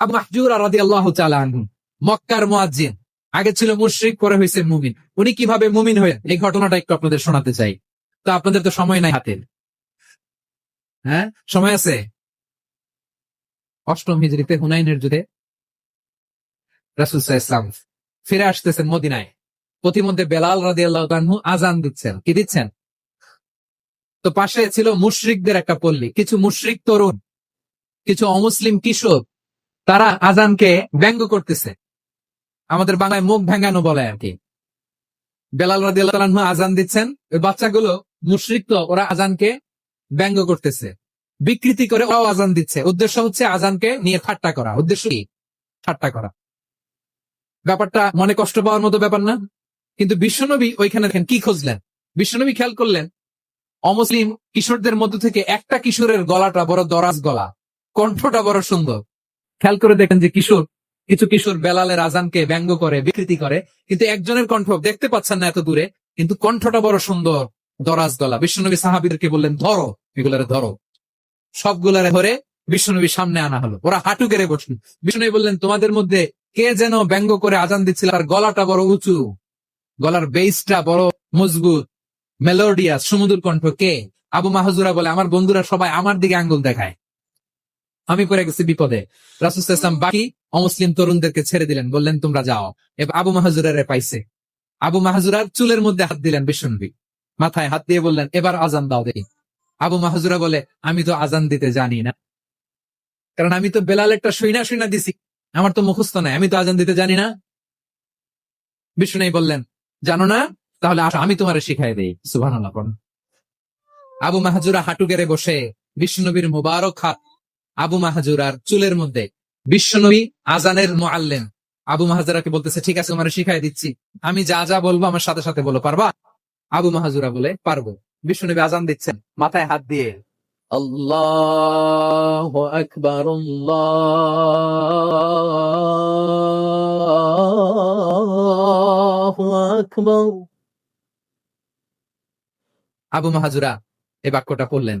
আবু মাহজুর রাদি আল্লাহ আনহু, মক্কার মুয়াজ্জিন। আগে ছিল মুশরিক, পরে হয়েছে মুমিন। উনি কীভাবে মুমিন হয়ে, এই ঘটনাটা একটু আপনাদের শোনাতে চাই। তো আপনাদের তো সময় নাই হাতে। হ্যাঁ? সময় আছে? অষ্টম হিজড়িতে হুনাইনের যুদ্ধে রাসুল ইসলাম ফিরে আসতেছেন মদিনায়। প্রতিমধ্যে বেলাল রাদি আল্লাহ আজান দিচ্ছেন। কি দিচ্ছেন? তো পাশে ছিল মুশরিকদের একটা পল্লী। কিছু মুশরিক তরুণ, কিছু অমুসলিম কিশোর তারা আজানকে ব্যঙ্গ করতেছে। আমাদের বাংলায় মুখ ভেঙ্গানো বলে আর কি। বেলাল রাদি আল্লাহ আজান দিচ্ছেন। ওই বাচ্চাগুলো মুশরিক তো, ওরা আজানকে ব্যঙ্গ করতেছে। বিকৃতি করে ওরাও আজান দিচ্ছে। উদ্দেশ্য হচ্ছে আজানকে নিয়ে ঠাট্টা করা। উদ্দেশ্য কি? ঠাট্টা করা। ব্যাপারটা মনে কষ্ট পাওয়ার মতো ব্যাপার না। কিন্তু বিশ্বনবী ওইখানে দেখেন কি খুঁজলেন? বিশ্বনবী খেয়াল করলেন, অমুসলিম কিশোরদের মধ্য থেকে একটা কিশোরের গলাটা বড় দরাজ গলা, কণ্ঠটা বড় সুন্দর। খেয়াল করে দেখেন যে কিশোর, কিছু কিশোর বেলালের আজানকে ব্যঙ্গ করে, বিকৃতি করে, কিন্তু একজনের কণ্ঠ দেখতে পাচ্ছেন না এত দূরে, কিন্তু কণ্ঠটা বড় সুন্দর, দরাজ গলা। বিশ্বনবী সাহাবিদেরকে বললেন, ধরো, এগুলারে ধরো। সবগুলারে ধরে বিশ্বনবী সামনে আনা হলো। ওরা হাঁটু গেড়ে বসল। বিষ্ণনবী বললেন, তোমাদের মধ্যে কে যেন ব্যঙ্গ করে আজান দিচ্ছিল আর গলাটা বড় উঁচু। গলার বেসটা বড় মজবুত মেলোডিয়াস সমুদ্র কণ্ঠ কে? আবু মাহজুরা বলে, আমার বন্ধুরা সবাই আমার দিকে আঙ্গুল দেখায়। আমি পড়ে গেছি বিপদে। রাসুল ইসলাম বাকি অমুসলিম তরুণদেরকে ছেড়ে দিলেন, বললেন, তোমরা যাও। এবার আবু মাহজুরার পাইছে। আবু মাহজুরার চুলের মধ্যে হাত দিলেন বিশ্বনবী মাথায় হাত দিয়ে বললেন, এবার আজান দাও দেখি। আবু মাহজুরা বলে, আমি তো আজান দিতে জানি না। কারণ আমি তো বেলাল একটা শুইনা শুইনা দিছি। আমার তো মুখস্থ নাই, আমি তো আজান দিতে জানি না। বিষ্ণু বললেন, জানো না? তাহলে আমি তোমারে শিখাই দেই। সুভান আবু মাহাজুরা হাঁটু গেড়ে বসে, বিষ্ণুনবীর মুবারক হাত আবু মাহাজুরার চুলের মধ্যে। বিশ্বনবী আজানের মোয়াল্লেন আবু মাহাজুরাকে বলতেছে ঠিক আছে তোমার শিখাই দিচ্ছি। আমি যা যা বলব আমার সাথে সাথে বলো পারবা? আবু মাহাজুরা বলে পারব। বিশ্বনবী আজান দিচ্ছেন মাথায় হাত দিয়ে। আল্লাহ আকবর আকবর। আবু মাহাজুরা এই বাক্যটা পড়লেন।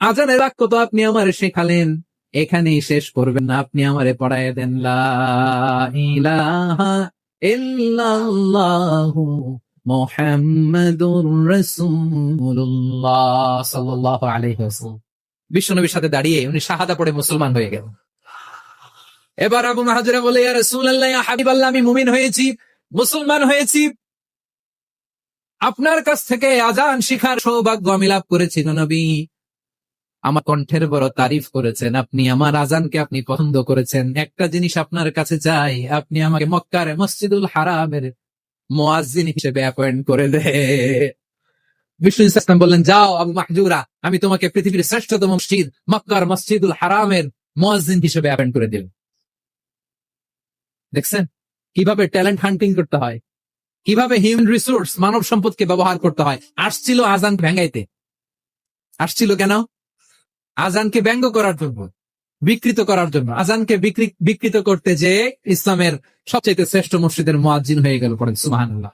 আজানের বাক্য তো আপনি আমারে শেখালেন। এখানেই শেষ করবেন না, আপনি আমারে পড়ায় দেন। বিশ্বনবীর সাথে দাঁড়িয়ে উনি শাহাদা পড়ে মুসলমান হয়ে গেলেন। এবার আবু মাহাজুরা বলে হাবিবাল্লাহ, আমি মুমিন হয়েছি, মুসলমান হয়েছি। আপনার কাছ থেকে আজান শিখার সৌভাগ্য আমি লাভ করেছি গো নবী। আমার কণ্ঠের বড় তারিফ করেছেন। আপনি আমার আজানকে আপনি পছন্দ করেছেন। একটা জিনিস আপনার কাছে চাই, আপনি আমাকে মক্কার মসজিদুল হারামের মোয়াজিন হিসেবে অ্যাপয়েন্ট করে দে। বিষ্ণু ইসলাম বললেন, যাও আবু মাহজুরা, আমি তোমাকে পৃথিবীর শ্রেষ্ঠতম মসজিদ, মক্কার মসজিদুল হারামের মোয়াজিন হিসেবে অ্যাপয়েন্ট করে দিল দেখছেন? কীভাবে ট্যালেন্ট হান্টিং করতে হয়? কীভাবে হিউম্যান রিসোর্স মানব সম্পদকে ব্যবহার করতে হয়? আসছিল আজান ভেঙ্গাইতে আসছিল কেন? আজানকে ব্যঙ্গ করার জন্য, বিকৃত করার জন্য। আজানকে বিকৃত করতে যে ইসলামের সবচেয়ে শ্রেষ্ঠ মসজিদের মোয়াজিন হয়ে গেল পড়েন সুমাহান্লাহ